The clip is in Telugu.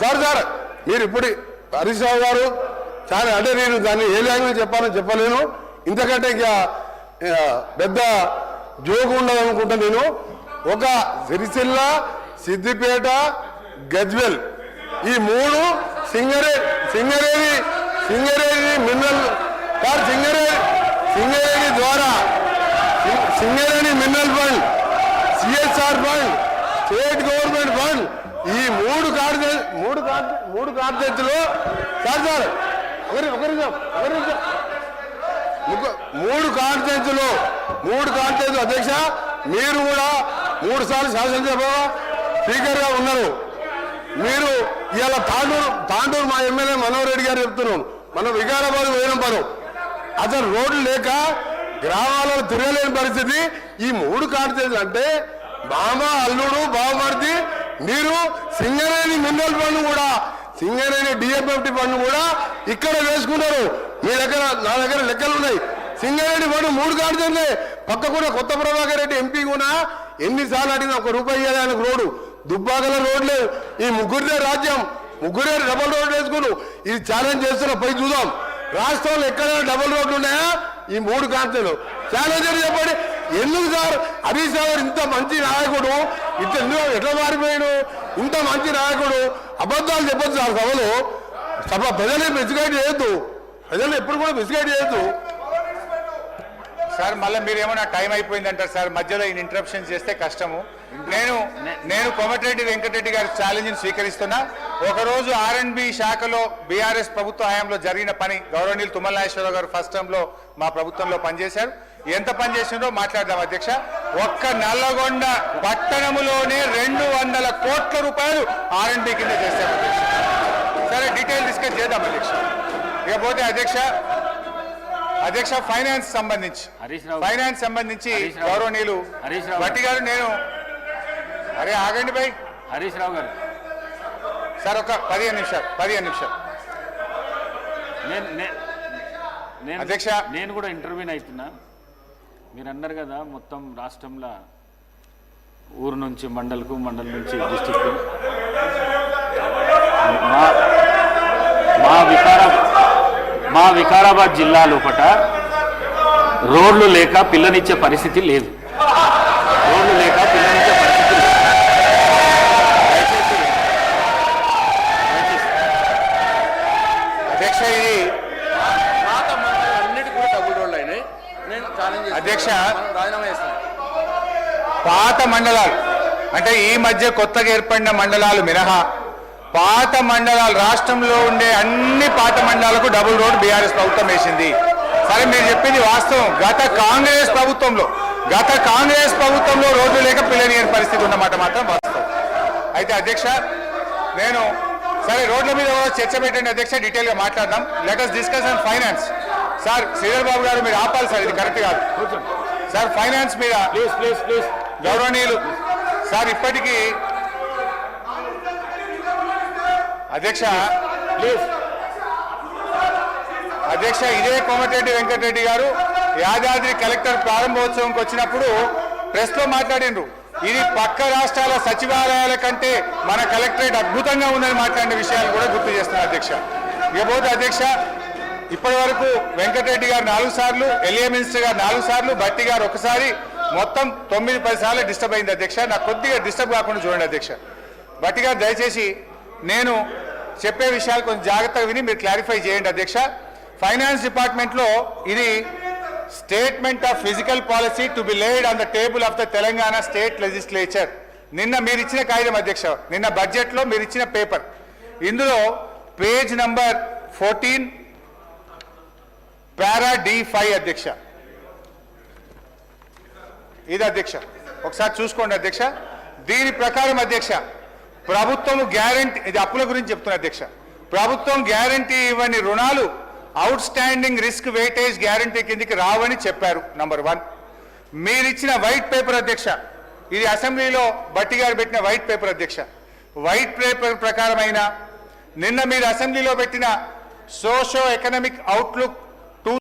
సార్ సార్ మీరు ఇప్పుడు హరీష్ రావు గారు చాలా అంటే నేను దాన్ని ఏ లాంగ్వేజ్ చెప్పాలని చెప్పలేను. ఇంతకంటే ఇక పెద్ద జోగు ఉండదు అనుకుంటా నేను. ఒక సిరిసిల్ల సిద్దిపేట గజ్వెల్ ఈ మూడు సింగరే సింగరేణి సింగరేణి మినరల్ సార్ సింగరే సింగరేణి ద్వారా Singareni mineral fund C S R fund state government fund. ఈ మూడు కార్డు మూడు కార్డు మూడు కార్డులు సార్ సార్ ఒకరి ఒకరి ఒకరి మూడు కాన్ఫరెన్స్లు మూడు కాన్ఫరెన్స్ అధ్యక్ష మీరు కూడా మూడు సార్లు శాసనసభ స్పీకర్గా ఉన్నారు. మీరు ఇవాళ తాండూరు తాండూరు మా ఎమ్మెల్యే మనోహర్ రెడ్డి గారు చెప్తున్నాం మనం వికారాబాద్ వేరంపరు అసలు రోడ్లు లేక గ్రామాలలో తిరగలేని పరిస్థితి. ఈ మూడు కాన్ఫరెన్స్ అంటే బామ అల్లుడు బావమర్ది మీరు సింగరేణి మినరల్ ఫండ్ కూడా సింగరేణి డిఎఫ్ఎఫ్టి ఫండ్ కూడా ఇక్కడ వేసుకున్నారు. మీ దగ్గర నా దగ్గర లెక్కలు ఉన్నాయి. సింగరేణి ఫండ్ మూడు కాడుతుంది పక్క కూడా కొత్త ప్రభాకర్ రెడ్డి ఎంపీ కూడా ఎన్నిసార్లు అడిగిన ఒక రూపాయి ఆయనకు రోడ్డు. దుబ్బాకల రోడ్లు. లేదు ఈ ముగ్గురిదే రాజ్యం. ముగ్గురే డబల్ రోడ్లు వేసుకున్నారు. ఇది ఛాలెంజ్ చేస్తున్న పై చూద్దాం. రాష్ట్రంలో ఎక్కడైనా డబుల్ రోడ్లు ఉన్నాయా? ఈ మూడు కాంతలు. ఛాలెంజర్ చెప్పండి. ఎందుకు సార్? హరీష్ రావు గారు ఇంత మంచి నాయకుడు. ఇంత ఎందుకు? ఎట్లా మారిపోయాడు? ఇంత మంచి నాయకుడు. అబద్ధాలు చెప్పొచ్చు సార్ సభలో. సభ ప్రజల్ని మిస్గైడ్ చేయొద్దు. ప్రజలు ఎప్పుడు కూడా మిస్గైడ్ చేయొద్దు. సార్ మళ్ళీ మీరేమన్నా టైం అయిపోయిందంటారు సార్? మధ్యలో ఈయన ఇంటరప్షన్ చేస్తే కష్టము. నేను నేను కోమటిరెడ్డి వెంకటరెడ్డి గారి ఛాలెంజ్ని స్వీకరిస్తున్నా. ఒకరోజు ఆర్ఎండ్బి శాఖలో బీఆర్ఎస్ ప్రభుత్వ హయాంలో జరిగిన పని గౌరవనీయులు తుమ్మల నాగేశ్వరరావు గారు ఫస్ట్ టైం లో మా ప్రభుత్వంలో పనిచేశారు. ఎంత పని చేసిందో మాట్లాడదాం అధ్యక్ష. ఒక్క నల్లగొండ పట్టణములోనే రెండు వందల కోట్ల రూపాయలు ఆర్ఎండ్బి కింద చేశారు సరే డీటెయిల్ డిస్కస్ చేద్దాం అధ్యక్ష. ఇకపోతే అధ్యక్ష అధ్యక్ష ఫైనాన్స్ సంబంధించి హరీష్ రావు. ఫైనాన్స్ సంబంధించి. గౌరవనీయులు హరీష్ రావు. భట్టి గారు నేను అరే ఆగండి భయ్ హరీష్ రావు గారు సార్ ఒక పదిహేను నిమిషాలు పదిహేను నిమిషాలు నేను అధ్యక్ష. నేను కూడా ఇంటర్వ్యూని అవుతున్నా మీరు అన్నారు కదా మొత్తం రాష్ట్రంలో ఊరు నుంచి మండలకు మండలం నుంచి డిస్టిక్ మా మా వికారా మా వికారాబాద్ జిల్లా లోపట రోడ్లు లేక పిల్లనిచ్చే పరిస్థితి లేదు రోడ్లు లేక పిల్లనిచ్చే పరిస్థితి లేదు అధ్యక్ష ఇది పాత మండలం అన్నిటి కూడా డబ్బులు రోడ్లు అయినాయి నేను అధ్యక్ష. రాజీనామా చేస్తాను పాత మండలాలు అంటే ఈ మధ్య కొత్తగా ఏర్పడిన మండలాలు మినహా పాత మండలాలు రాష్ట్రంలో ఉండే అన్ని పాత మండలాలకు డబుల్ రోడ్ బీఆర్ఎస్ ప్రభుత్వం వేసింది. సరే మీరు చెప్పింది వాస్తవం. గత కాంగ్రెస్ ప్రభుత్వంలో గత కాంగ్రెస్ ప్రభుత్వంలో రోడ్లు లేక పిల్లనియని పరిస్థితి ఉన్నమాట మాత్రం వాస్తవం. అయితే అధ్యక్ష నేను సరే రోడ్ల మీద చర్చ పెట్టండి అధ్యక్ష డీటెయిల్గా మాట్లాడదాం let us discuss and finance sir Sridhar Babu గారు మీరు ఆపాలి సార్ ఇది కరెక్ట్ కాదు. సార్ ఫైనాన్స్ మీద ప్లీజ్ ప్లీజ్ ప్లీజ్ గౌరవనీయులు సార్ ఇప్పటికీ అధ్యక్ష ప్లీజ్. అధ్యక్ష ఇదే కోమటిరెడ్డి వెంకటరెడ్డి గారు యాదాద్రి కలెక్టర్ ప్రారంభోత్సవంకి వచ్చినప్పుడు ప్రెస్లో మాట్లాడిండ్రు. ఇది పక్క రాష్ట్రాల సచివాలయాల కంటే మన కలెక్టరేట్ అద్భుతంగా ఉందని మాట్లాడిన విషయాలు కూడా గుర్తు చేస్తున్నారు అధ్యక్ష. ఇకపోతే అధ్యక్ష ఇప్పటి వరకు వెంకటరెడ్డి గారు నాలుగు సార్లు ఎల్ఏ మినిస్టర్ గారు నాలుగు సార్లు భట్టి గారు ఒకసారి మొత్తం తొమ్మిది పది సార్లు డిస్టర్బ్ అయింది అధ్యక్ష. నాకు కొద్దిగా డిస్టర్బ్ కాకుండా చూడండి అధ్యక్ష. భట్టి గారు దయచేసి నేను చెప్పే విషయాలు కొంచెం జాగ్రత్తగా విని మీరు క్లారిఫై చేయండి అధ్యక్ష. ఫైనాన్స్ డిపార్ట్మెంట్లో ఇది statement of physical policy to be laid on the table of the Telangana state legislature నిన్న మీరు ఇచ్చిన కాగితం అధ్యక్ష నిన్న బడ్జెట్లో మీరు ఇచ్చిన పేపర్ ఇందులో page number fourteen para D five అధ్యక్ష. ఇది అధ్యక్ష. ఒకసారి చూసుకోండి అధ్యక్ష. దీని ప్రకారం అధ్యక్ష ప్రభుత్వం గ్యారంటీ ఇది అప్పుల గురించి చెప్తున్నా అధ్యక్ష. ప్రభుత్వం గ్యారంటీ ఇవ్వని రుణాలు outstanding risk weightage guarantee కిందికి రావని చెప్పారు నంబర్ వన్ మీరిచ్చిన వైట్ పేపర్ అధ్యక్ష ఇది అసెంబ్లీలో బట్టి గారు పెట్టిన వైట్ పేపర్ అధ్యక్ష. వైట్ పేపర్ ప్రకారమైన నిన్న మీరు అసెంబ్లీలో పెట్టిన సోషో ఎకనామిక్ అవుట్లుక్